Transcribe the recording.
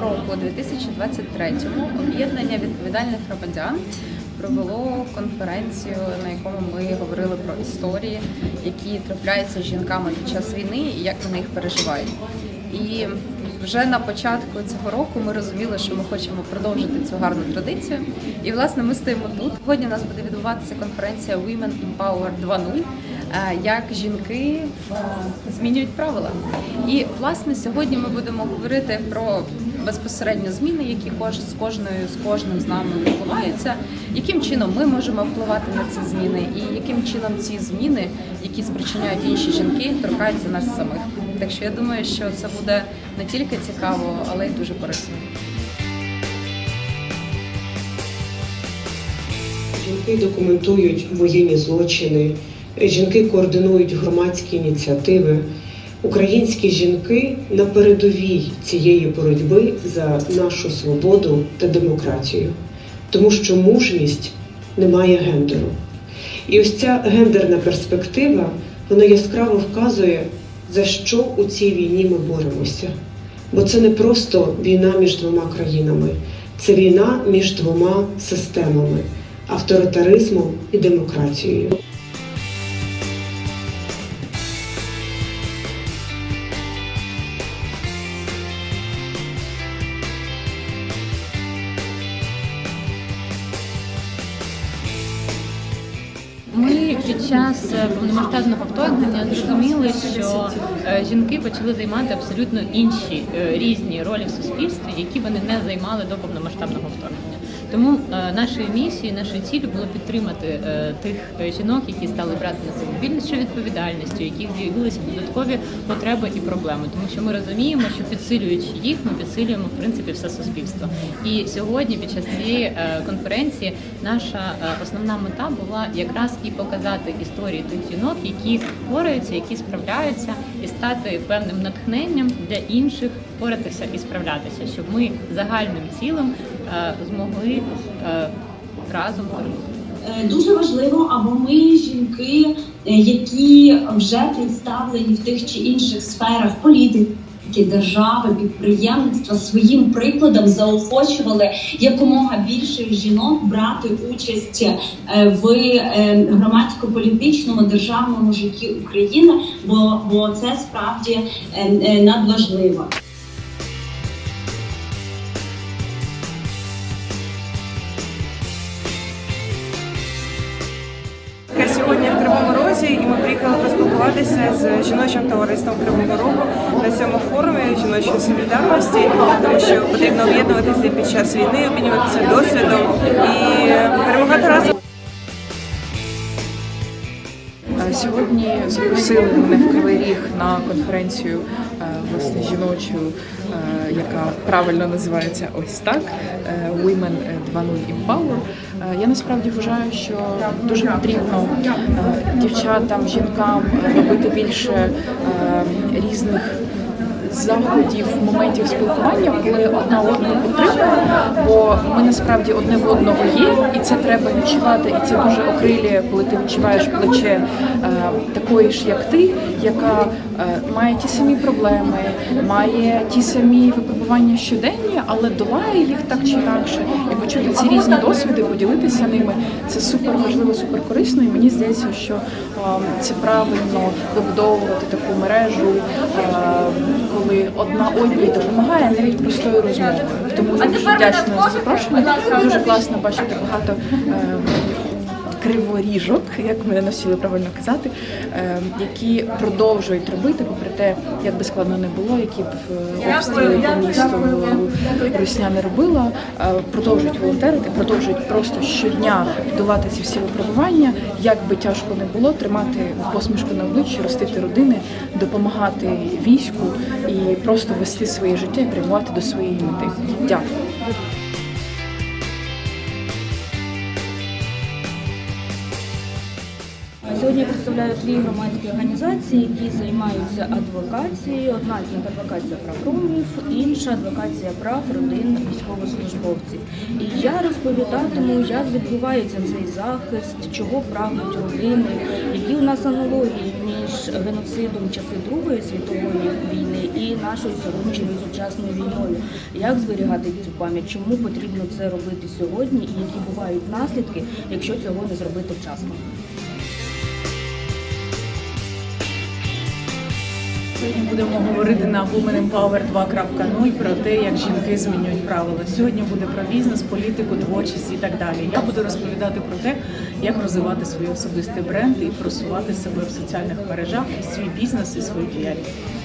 року, 2023-му, об'єднання відповідальних громадян провело конференцію, на якому ми говорили про історії, які трапляються з жінками під час війни і як вони їх переживають. І вже на початку цього року ми розуміли, що ми хочемо продовжити цю гарну традицію. І власне ми стоїмо тут. Сьогодні у нас буде відбуватися конференція Women Empower 2.0, е, як жінки е, змінюють правила. І власне сьогодні ми будемо говорити про безпосередньо зміни, які кож з кожною з кожним з нами відбуваються, яким чином ми можемо впливати на ці зміни, і яким чином ці зміни, які спричиняють інші жінки, торкаються нас самих. Так що я думаю, що це буде не тільки цікаво, але й дуже корисно. Жінки документують воєнні злочини, жінки координують громадські ініціативи. Українські жінки на передовій цієї боротьби за нашу свободу та демократію, тому що мужність не має гендеру. І ось ця гендерна перспектива вона яскраво вказує, за що у цій війні ми боремося. Бо це не просто війна між двома країнами, це війна між двома системами авторитаризмом і демократією. Під час е, повномасштабного вторгнення зрозуміли, що е, жінки почали займати абсолютно інші е, різні ролі в суспільстві, які вони не займали до повномасштабного вторгнення. Тому е, нашою місією, нашою ціллю було підтримати е, тих е, жінок, які стали брати на себе більше відповідальністю, яких з'явилися додаткові потреби і проблеми. Тому що ми розуміємо, що підсилюючи їх, ми підсилюємо в принципі все суспільство. І сьогодні, під час цієї конференції, наша основна мета була якраз і показати історії тих жінок, які впораються, які справляються, і стати певним натхненням для інших впоратися і справлятися, щоб ми загальним цілим змогли е, разом перемогти. Е, Дуже важливо, аби ми, жінки, е, які вже представлені в тих чи інших сферах політики, держави, підприємництва, своїм прикладом заохочували якомога більше жінок брати участь е, в е, громадсько-політичному державному житті України, бо, бо це справді е, е, надважливо. Кривому і ми приїхали поспілкуватися з жіночим товариством Кривого Рогу на цьому форумі жіночої солідарності, тому що потрібно об'єднуватися під час війни, обмінюватися досвідом і перемагати разом. Сьогодні запросили мене в Кривий Ріг на конференцію власне жіночу, е, яка правильно називається ось так е, Women 2.0 Empower. Е, Я насправді вважаю, що дуже потрібно е, дівчатам, жінкам робити більше е, різних. Заходів, моментів спілкування, коли одна одну підтримує, бо ми насправді одне в одного є, і це треба відчувати. І це дуже окрилює, коли ти відчуваєш плече е, такої ж, як ти, яка е, має ті самі проблеми, має ті самі випробування щоденні, але долає їх так чи інакше. І почути ці різні досвіди, поділитися ними. Це супер важливо, супер корисно. І мені здається, що е, це правильно вибудовувати таку мережу, е, коли одна одній допомагає навіть простою розмовою. Тому дуже вдячна за запрошення. Дуже класно бачити багато. Криворіжок, як мене навчили правильно казати, е, які продовжують робити, попри те, як би складно не було, які б е, обстріли по місту Русня не робила, е, продовжують волонтерити, продовжують просто щодня долати ці всі випробування, як би тяжко не було, тримати посмішку на обличчі, ростити родини, допомагати війську і просто вести своє життя і прямувати до своєї мети. Дякую. Сьогодні я представляю дві громадські організації, які займаються адвокацією. Одна з них адвокація прав ромів, інша адвокація прав родин військовослужбовців. І я розповідатиму, як відбувається цей захист, чого прагнуть родини, які у нас аналогії між геноцидом часи Другої світової війни і нашою сьогоднішньою сучасною війною. Як зберігати цю пам'ять? Чому потрібно це робити сьогодні, і які бувають наслідки, якщо цього не зробити вчасно? Сьогодні будемо говорити на Women Empower 2.0 про те, як жінки змінюють правила. Сьогодні буде про бізнес, політику, творчість і так далі. Я буду розповідати про те, як розвивати свій особистий бренд і просувати себе в соціальних мережах, свій бізнес і свою діяльність.